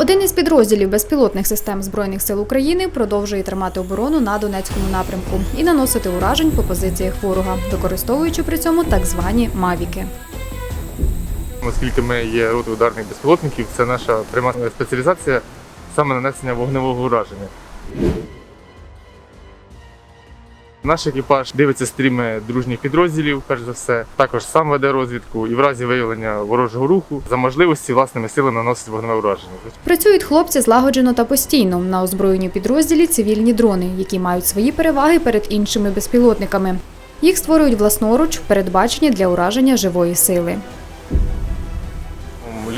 Один із підрозділів безпілотних систем Збройних сил України продовжує тримати оборону на Донецькому напрямку і наносити уражень по позиціях ворога, використовуючи при цьому так звані мавіки. Оскільки ми є ротою ударних безпілотників, це наша пряма спеціалізація саме нанесення вогневого ураження. Наш екіпаж дивиться стріми дружніх підрозділів, перш за все. Також сам веде розвідку і в разі виявлення ворожого руху за можливості власними силами наносить вогневе ураження. Працюють хлопці злагоджено та постійно на озброєнні підрозділі цивільні дрони, які мають свої переваги перед іншими безпілотниками. Їх створюють власноруч, передбачені для ураження живої сили.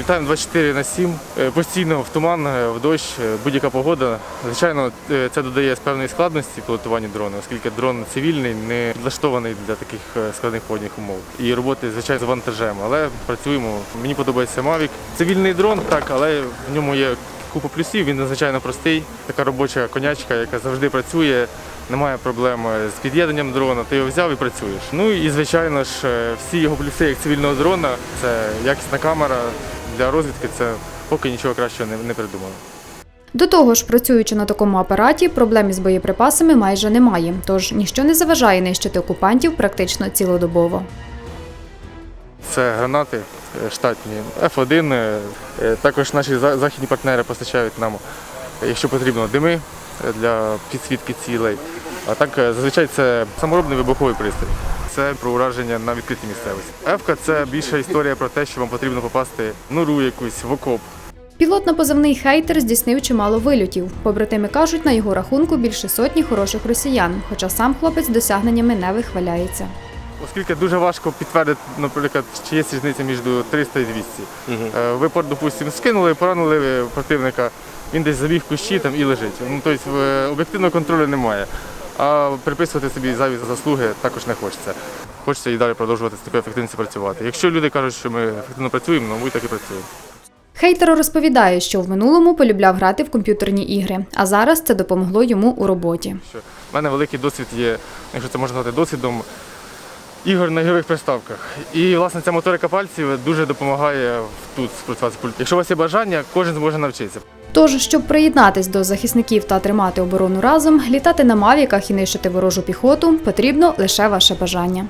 Літаємо 24 на 7, е, постійно в туман, е, в дощ, е, будь-яка погода. Звичайно, це додає певної складності пілотування дрона, оскільки дрон цивільний, не підлаштований для таких складних погодних умов. І роботи, звичайно, з вантажем, але працюємо. Мені подобається Mavic. Цивільний дрон, так, але в ньому є купа плюсів. Він надзвичайно простий. Така робоча конячка, яка завжди працює. Немає проблем з під'єднанням дрона, ти його взяв і працюєш. Ну і звичайно ж, всі його плюси як цивільного дрона, це якісна камера для розвідки. Це поки нічого кращого не, не придумали. До того ж, працюючи на такому апараті, проблем із боєприпасами майже немає, тож ніщо не заважає нищити окупантів практично цілодобово. Це гранати е, штатні F1. е, е, Також наші західні партнери постачають нам, якщо потрібно, дими для підсвітки цілей. А так зазвичай це саморобний вибуховий пристрій. Це про ураження на відкритій місцевості. Ефка це більша історія про те, що вам потрібно попасти в нору якусь в окоп. Пілот на позивний хейтер здійснив чимало вильотів. Побратими кажуть, на його рахунку більше сотні хороших росіян, хоча сам хлопець досягненнями не вихваляється. Оскільки дуже важко підтвердити, наприклад, чи є різниця між 300 і 200. Е, Ви, допустимо, скинули, поранили противника, він десь забіг в кущі там і лежить. Ну, тобто е, об'єктивного контролю немає. А приписувати собі зайві заслуги також не хочеться. Хочеться і далі продовжувати з такою ефективністю працювати. Якщо люди кажуть, що ми ефективно працюємо, ну ми так і працюємо. Хейтер розповідає, що в минулому полюбляв грати в комп'ютерні ігри, а зараз це допомогло йому у роботі. В мене великий досвід є, якщо це можна назвати досвідом, ігор на ігрових приставках. І власне ця моторика пальців дуже допомагає тут спрацювати з пультом. Якщо у вас є бажання, кожен зможе навчитися. Тож, щоб приєднатись до захисників та тримати оборону разом, літати на мавіках і нищити ворожу піхоту, потрібно лише ваше бажання.